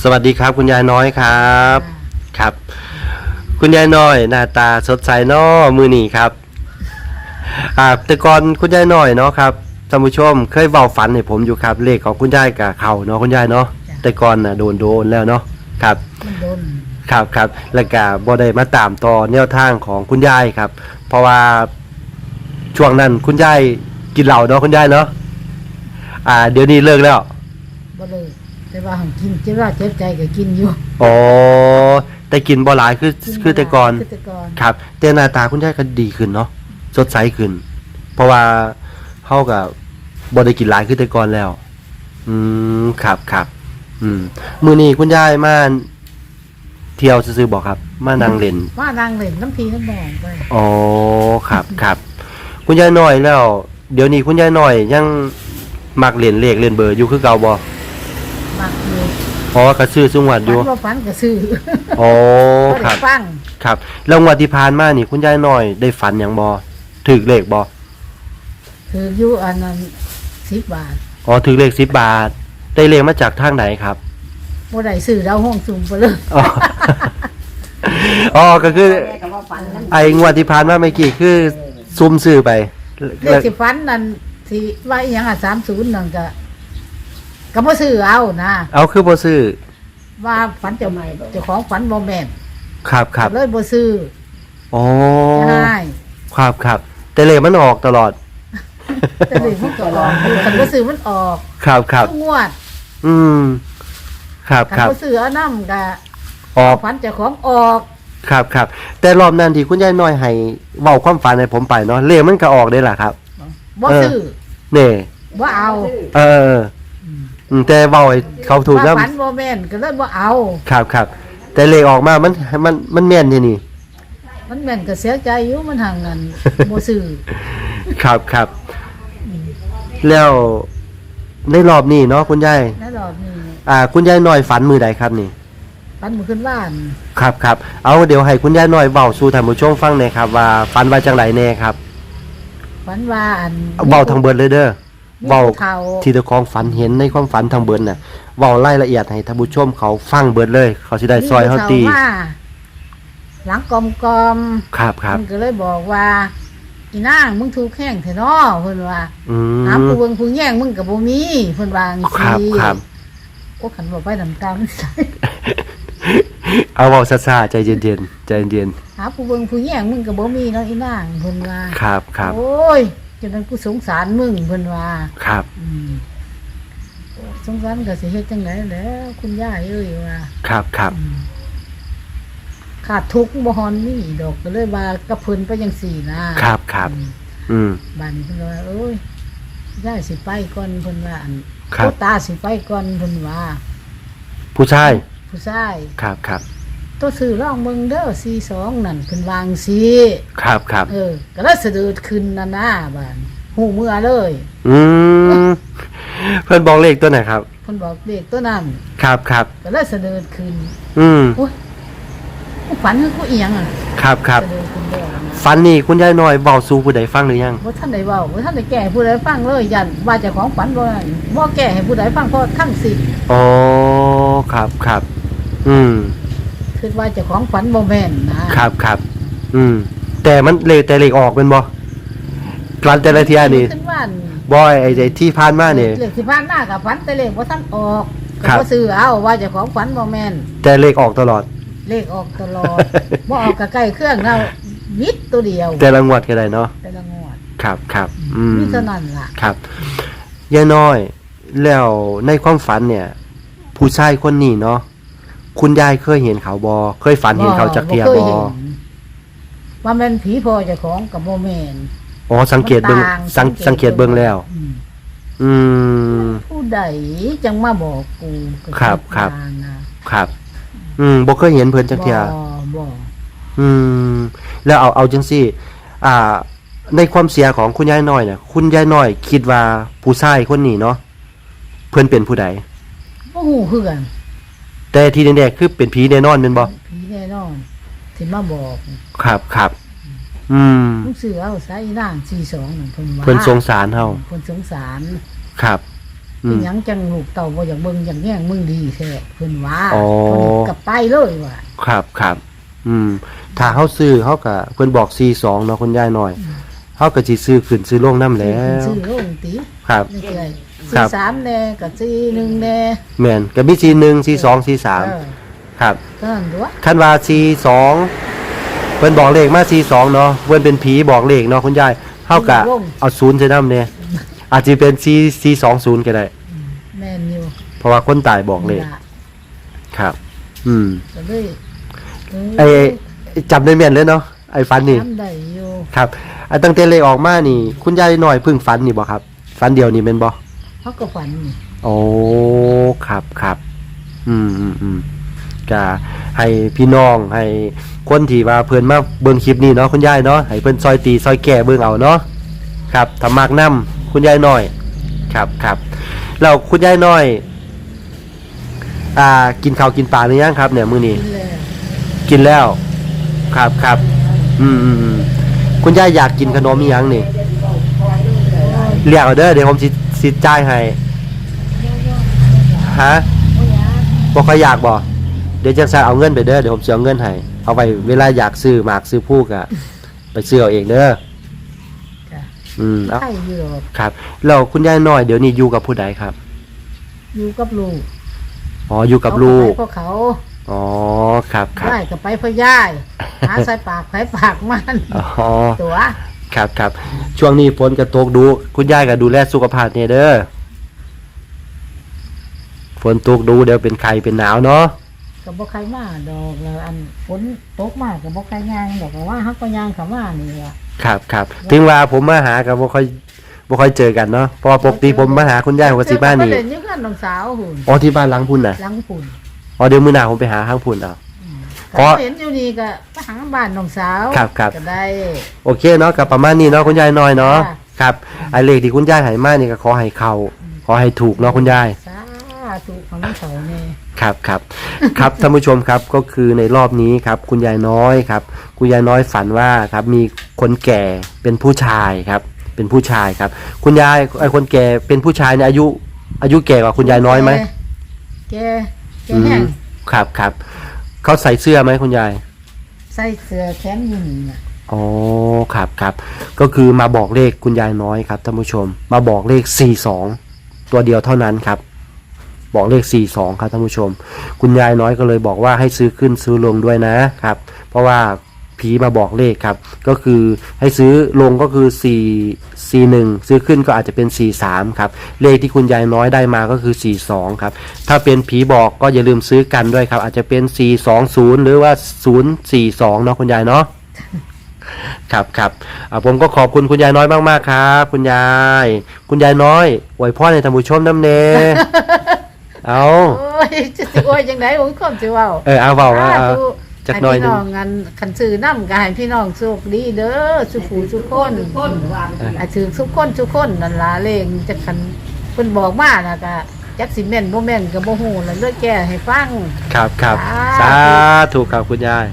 สวัสดีครับ คุณยายน้อยครับครับ คุณยายน้อยหน้าตาสดใสเนาะมือนี่ครับอ่าแต่ก่อนคุณยายน้อยเนาะครับท่านผู้ชมเคยเว้าฝันให้ผมอยู่ครับ เลขของคุณยายกับเขาเนาะคุณยายเนาะแต่ก่อนน่ะโดนโดนแล้วเนาะครับมันโดนครับครับแล้วก็บ่ได้มาตามต่อแนวทางของคุณยายครับ เพราะว่าช่วงนั้นคุณยายกินเหล้าเนาะคุณยายเนาะอ่า เดี๋ยวนี้เลิกแล้วบ่เลย แต่ว่าหังกินจะว่าเจ็บใจก็กินอยู่อ๋อแต่กินบ่หลายคือกินคือแต่ก่อน คือแต่ก่อนครับ แต่หน้าตาคุณยายก็ดีขึ้นเนาะสดใสขึ้น เพราะว่าเฮากับบ่ได้กินหลายคือแต่ก่อนแล้ว อืมครับครับอืมมื้อนี้คุณยายมาเที่ยวซื่อๆบอกครับ มานั่งเล่น ว่านางเล่นน้ำพีน้ำมองไปอ๋อครับครับ คุณยายน้อยแล้ว เดี๋ยวนี้คุณยายน้อยยังมักเล่นเลขเล่นเบอร์อยู่คือเก่าบ่มัก เลยเพราะว่าก็ซื้อซุงวัดอฝัยู่นว่าฝันก็ซื้ออ๋อบ่คได้รับฟังครับแล้วงวดที่ผ่านมานี่คุณยายน้อยได้ฝันหยังบ่ถูกเลขบ่ถืออยู่อันนั้นสิบบาทอ๋อถูกเลข10บาท ได้เลขมาจากทางไหนครับบ่ได้ซื้อเราห้องซุ่มไปเลยอ๋อ อ๋อก็คือไอ้งวดที่ผ่านมาเมื่อกี้คือซุ่มซื้อไปเลขที่ฝันนั่นที่ว่าอีหยังอะ30นั่นก็ ก็บ่ซื้อเอานะเอาคือบ่ซื้อว่าฝันเจ้าใหม่เจ้าของฝันบ่แม่นครับครับเลยบ่ซื้ออ๋อใช่ครับครับแต่เลขมันออกตลอดแต่เลขมันก็ออกอยู่คันบ่ซื้อมันออกครับครับทุกงวด อืมครับคันครับบ่ซื้อเอานำก็ออกฝันเจ้าของออกครับครับแต่รอบนั้นที่คุณยายน้อยให้เว้าความฝันให้ผมไปเนาะเลขมันก็ออกได้ล่ะครับบ่เออซื้อนี่บ่เอา เออ อืมแต่เว้าให้เขาถูกแล้วว่าฝันบ่แม่นก็เลยบ่เอา ครับครับแต่เลขออกมามันมันมันแม่นที่นี่ มันแม่นก็เสียใจอยู่มันห่างกันบ่ซื้อครับครับ แล้วในรอบนี้เนาะคุณยายในรอบนี้อ่า คุณยายน้อยฝันมือใดครับนี่ฝันมื้อขึ้นบ้าน ครับครับเอาเดี๋ยวให้คุณยายน้อยเว้าสู่ท่านผู้ชมฟังหน่อยครับ ว่าฝันว่าจังไดแน่ครับฝันว่าอันเว้าทางเบิดเลยเด้อมี เว้าผู้เฒ่าที่เจ้าของฝันเห็นในความฝันทางเบิดน่ะเว้ารายละเอียดให้ท่านผู้ชมเขาฟังเบิดเลย เขาสิได้ซอยเฮาตีมีผู้ฒ่มาหลังกลมๆครับครับมันก็เลยบอกว่าอีนางมึงถูกแข้งเถอะเนาะเพิ่นว่าอืหามผู้มเบิ่งผู้แย่งมึงก็บ่มีเพิ่นว่าจังครับซี่ครับโอ้ขันบ่ไปน้ำตามันใสเอาเว้าซ่าๆใจเย็นๆใจเย็นหาผู้เบิ่งผู้แย่งมึงก็บ่มีเนาะอีนางเพิ่นว่าๆครับครับโอ้ย จนนั้นกูสงสารมึงเพิ่นว่าครับ อืมสงสารก็สิเฮ็ดจังได๋แหล้วคุณย่าเอ้ยว่าครับครับ อืมขาดทุกข์บ่ฮอนมีดอกก็เลยว่ากับเพิ่นไปจังซี่นะครับครับ อืมอืม บ้านนี้เพิ่นว่าโอ้ยย่าสิไปก่อนเพิ่นว่าอันครับโอ้ตาสิไปก่อนเพิ่นว่า ผู้ชายผู้ชาย ครับครับ ตัวซื้อร่องเบิ่งเด้อ42นั่นเพิ่นวางสิครับครับเออก็เลยสะดุดขึ้นนั่นน่ะบ้านหูเมื่อเลย อืมเพื่อนบอกเลขตัวไหนครับเพิ่นบอกเด็กตัวนั้นครับครับก็เลยสะดุดขึ้นอืมโอ้ยกูฝันคือกูเอียงอะครับครับสะดุดขึ้นเด้อนะฟันนี่คุณยายน้อยเบาสู่ผู้ใดฟังหรือยัง บ่ทันได้เว้าบ่ทันได้แก้ให้ผู้ใดฟังเลยยันว่าเจ้าของฝันบ่ได้บ่แก้ให้ผู้ใดฟังเพราะทั้งสิ้นอ๋อครับครับ อืม คิดว่าเจ้าของฝันบ่แม่นนะครับครับอืม แต่มันเลขแต่เลขออกเป็นบ่กลันแต่ละเทียนี่ขึ้นบ้านบอยไอ้ไอ้ที่ผ่านมานี่เลขที่ผ่านมากับฝันแต่เลขบ่ทันออกก็ครับบ่ซื้อเอาว่าเจ้าของฝันบ่แม่นแต่เลขออกตลอด เลขออกตลอด บ่ออกก็ใกล้เครื่องเราวิทย์ตัวเดียวแต่ละงวดก็ได้เนาะแต่ละงวดครับครับอืม มีเท่านั้นล่ะครับยายน้อยแล้วในความฝันเนี่ย ผู้ชายคนนี้เนาะ คุณยายเคยเห็นเขาบอเคยฝันเห็นเขาจากเทียบ่บคอห็นว่าแม่นผีพ่อเจ้าของกับบ่แม่นอ๋อสังเกตเบิ้งมันต่างสังสัสังงเกเกตตเบิ้งแล้วอืมอืมผู้ใดจังมาบอกกูก็ครับครับต่างนะครับ อืมบ่เคยเห็นเพิ่นจากเทียบ่บ่อืม แล้วเอาเอาจังซี่อ่า ในความเสียของคุณยายน้อยเนี่ยคุณยายน้อย คิดว่าผู้ชายคนนี้เนาะเพิ่นเป็นผู้ใดบ่ฮู้คือกัน แต่ที่แน่ๆคือเป็นผีแน่นอนแม่นบ่ผีแน่นอนที่มาบอกครับครับ อืมลูกเสือเอาใส่นาง42นั่นเพิ่นว่าเพิ่นสงสารเฮาเพิ่นสงสารครับออืเป็นม หยังจังลูกเต่าบ่อยากเบิ่งอย่างแย่งมึงดีแท้เพิ่นว่าอ๋อ เพิ่นกลับไปเลยว่ะครับครับ อืม ถ้าเฮาซื้อเฮาก็เพิ่นบอก42เนาะคุณยายน้อยเฮาก็สิซื้อขึ้นซื้อลงนํแล้ว ซื้อลงติครับนี่คืออะ ไรครัสี่บสามแน่กับสี่หนึ่งแน่แม่นก็มี41 42เออ43ครับก็นั่นตัวคันว่า42เพิ่นบอกเลขมา42เนาะเพิ่นเป็นผีบอกเลขเนาะคุณยายเฮาก็เอา0ใส่นำเนี่ยอาจสิเป็น4 420ก็ได้ แม่นอยู่เพราะว่าคนตายบอกเลขนี่ล่ะครับ อืม ก็เลยเไอ้จำได้แม่นเลยเนาะไอ้ฟันนี่จำได้อยู่ครับไอ้ตั้งแต่เลขออกมานี่ คุณยายน้อยเพิ่งฝันนี่บ่ครับฝันเดียวนี่แม่นบ่ เขาก็ฝันนี่โอ้ครับครับ อืมอืมอืมก็ให้พี่น้องให้คนที่ว่าเพิ่นมาเบิ่งคลิปนี้เนาะคุณยายเนาะให้เพิ่นซอยตีซอยแก่เบิ่งเอาเนาะครับถ้ามักนํคุณยายน้อย ครับครับแล้วคุณยายน้อย อ่า กินข้าวกินปลาหรือยังครับ เนี่ยมื้อนี้กินแล้วกินแล้ว ครับครับอืมอืมอืมคุณยายอยากกินขนมอีหยังนี่เรียกเอาเด้อเดี๋ยวผมสิ สิจ่ายให้ฮะบ่ค่อยอยากบ่เดี๋ยวจังซั่นเอาเงินไปเด้อเดี๋ยวผมสิเอาเงินให้เอาไปเวลาอยากซื้อหมากซื้อพูกอะไปซื้อเอาเองเด้อจ้ะอืมเอาใช่อยู่หรอกครับแล้วคุณยายน้อยเดี๋ยวนี้อยู่กับผู้ใดครับอยู่กับลูกอ๋ออยู่กับลูกเขาไปเพราะเขาอ๋อครับครับได้ก็ไปเพราะย่ายหาใส่ปากไผปากมันอ๋อตัว ครับครับช่วงนี้ฝนกระตกดู คุณยายก็ดูแลสุขภาพเนี่ยเด้อฝนตกดูเดี๋ยวเป็นไข้เป็นหนาวเนาะก็บ่ใครมาดอกแล้วอันฝนตกมากก็บ่ใครย่างดอกก็ว่าฮักก็ย่างเข้ามานี่ล่ะครับครับถึงว่าผมมาหากับบ่ค่อยบ่ค่อยเจอกันเนาะเพราะว่าปกติผมมาหาคุณยายผมก็สิบ้านนี่เจอกัเล่นอยู่กับน้องสาวหุ่นอ๋อที่บ้านหลังพุ่นน่ะหลังปุ่นอ๋อเดี๋ยวมื้อหน้าผมไปหาข้างพุ่นเอา เพราะก็เห็นอยู่นี่ก็ไปหาบ้านน้องสาวครับครับ ก็ได้ โอเคเนาะกับประมาณนี้เนาะคุณยายน้อยเนาะค่ะ ครับไอ้เลขที่คุณยายให้มานี่ก็ขอให้เข้าขอให้ถูกเนาะคุณยาย สาธุของน้องสาวนี่ ครับครับ ครับท่านผู้ชมครับก็คือในรอบนี้ครับ คุณยายน้อยครับ คุณยายน้อยฝันว่าครับมีคนแก่เป็นผู้ชายครับ เป็นผู้ชายครับ คุณยายไอ้คนแก่เป็นผู้ชายเนี่ยอายุ อายุแก่กว่าคุณยายน้อยไหมแกแกอืแห้งมครับครับ เขาใส่เสื้อไหมคุณยาย ใส่เสื้อแขนยิงน่ะอ๋อ ครับครับก็คือมาบอกเลขคุณยายน้อยครับท่านผู้ชม มาบอกเลข 42 ตัวเดียวเท่านั้นครับ บอกเลข 42 ครับท่านผู้ชม คุณยายน้อยก็เลยบอกว่าให้ซื้อขึ้นซื้อลงด้วยนะครับ เพราะว่า ผีมาบอกเลขครับ ก็คือให้ซื้อลงก็คือ 4 41 ซื้อขึ้นก็อาจจะเป็น 43 ครับ เลขที่คุณยายน้อยได้มาก็คือ 42 ครับ ถ้าเป็นผีบอกก็อย่าลืมซื้อกันด้วยครับ อาจจะเป็น 420 หรือว่า 042 เนาะคุณยายเนาะครับครับอ่าผมก็ขอบคุณคุณยายน้อยมากๆครับ คุณยาย คุณยายน้อยอวยพรในท่านผู้ชมน้ำเนเอาโอ้ยจะสิโอ้ยจังไดโอ้ยความสิเว้าเออเอาเบาเอาสาเอาธุ จักหน่อยหนึ่งให้พี่น้องกันคันซื้อน้ำก็ให้พี่น้องโชคดีเด้อสุขูสุขคนอาถือสุขคนสุขคนนั่นล่ะเลงจะคันเพิ่นบอกมาน่ะก็จักสิแม่นบ่แม่นก็บ่ฮู้แล้วเลยแก้ให้ฟัง ครับครับสาธุสาธุครับคุณยาย